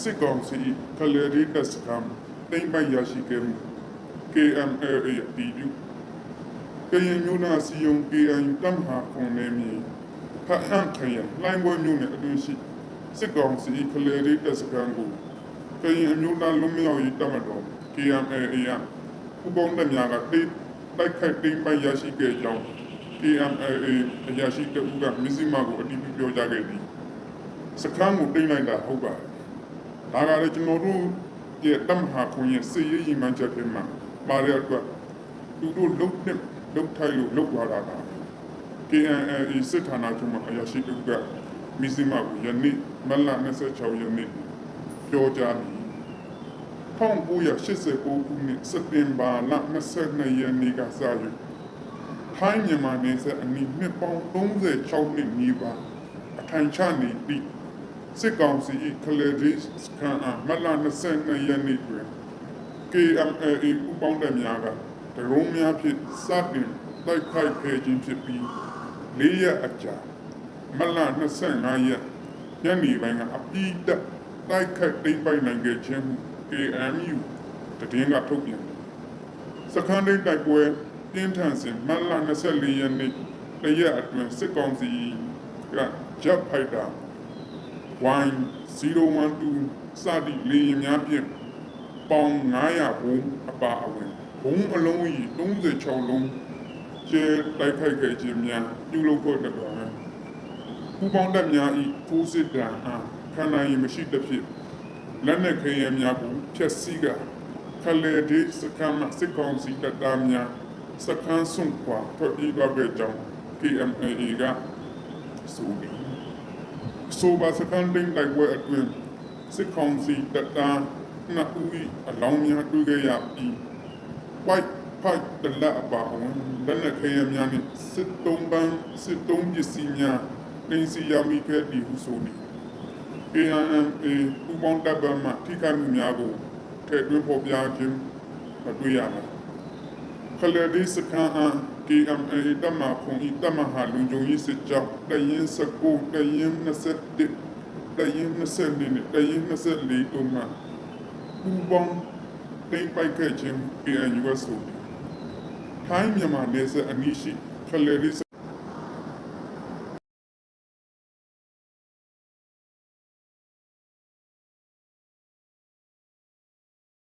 စစ်ကောင်စီကလရီတက်စကမ်တိမ့်ပိုင်ရရှိခဲ့မှု KMLA တီပြုကရင်မျိုးနာစီယုံ KNU တမဟာခွန်နေမီဖအံခရလိုင်းဘွဲမျိုးနဲ့အတွင်းရှိစစ်ကောင်စီကလရီတက်စကမ်ကိုကရင်အမျိုးသားလူမျိုးရေးတမတော် KMLA ရဥပုံတဲ့များကတိတိုက်ခိုက်တိမ့်ပိုင်ရရှိခဲ့ကြောင်း KMLA အရာရှိတဦးကမစ္စည်းမကိုအတည်ပြုပြောကြားခဲ့သည်စခန်းကိုတိမ့်လိုက်တာဟုတ်ပါတယ် ဒါကလည်းကျွန်တော်တို့ရဲ့တမဟာခွန်ရဲ့စစ်ရေးရည်မှန်းချက်တွေမှာပါရတဲ့အတွက်သူတို့လုတ်တဲ့လုတ်ထိုက်လို့လုတ်သွားတာပါ KNLA စစ်ဌာနချုပ်မှာအရာရှိတဦးကမစ္စည်းမကိုယနေ့မလ26ရက်နေ့ပြောကြားပြီး1989ခုနှစ်စက်တင်ဘာလ22ရက်နေ့ကစ၍ထိုင်းမြန်မာနယ်စပ်အနီးနှစ်ပေါင်း36နှစ်နီးပါးအထိုင်ချနေပြီး စစ်ကောင်စီ၏ကလရီစကန်အမလ22ရက်နေ့တွင် KMLA ဥပောင်းတဲ့များကဒရုန်းများဖြင့်စတင်တိုက်ခိုက်ခဲ့ခြင်းဖြစ်ပြီး၄ရက်အကြာမလ25ရက်ညနေပိုင်းကအပြီးတက်တိုက်ခိုက်သိမ်းပိုက်နိုင်ခဲ့ခြင်းဟု KMU တည်င်းကထုတ်ပြန်တယ်စခန်းသိမ်းတိုက်ပွဲပြင်းထန်စဉ်မတ်လ24ရက်နေ့တရက်အတွင်းစစ်ကောင်စီကဂျက်ဖိုက်တာ Y012 စသည့်လေယာဉ်များဖြင့်ပေါင်900ဘုံအပါအဝင်ဘုံအလုံးကြီး36လုံးကျဲတိုက်ခိုက်ခဲ့ခြင်းများပြုလုပ်ဖို့တတော်ပူပေါင်းတပ်များ၏ထိုးစစ်တံအားခန္ဓာရင်မရှိသဖြင့်လက်နက်ခဲယမ်းများကိုဖျက်ဆီးကခလေဒီစကမ်းစစ်ကောင်စီတပ်သားများစကမ်းစွန့်ခွာထွက်ပြေးသွားခဲ့ကြောင်း KMA ကဆိုပြီး ဆိုပါစကမ်းတင်းတိုက်ပွဲအတွင်းစစ်ကောင်စီတပ်သားနှစ်ဦး၏အလောင်းများတွေ့ခဲ့ရပြီး white ဖိုက်တလအပါအဝင်လက်နက်ခဲယမ်းများနှင့်စစ်တုံးပန်းစစ်တုံးပစ္စည်းများတင်စီရမိခဲ့သည်ဟုဆိုသည် KNMA ပူပေါင်းတပ်ဖွဲ့မှထိခိုက်မှုများကိုထည့်သွင်းဖော်ပြခြင်းမတွေ့ရပါ ခလဒီစကန်အန် KMA တမခုံဤတမဟာလုံခြုံရေးစစ်ကြောင်းတရင်စကူတရင်21တရင်22နဲ့တရင်24တို့မှပူပေါင်းတိမ့်ပိုက်ခဲ့ခြင်း PNUS ဆိုသည်ထိုင်းမြန်မာနယ်စပ်အနီးရှိခလဒီ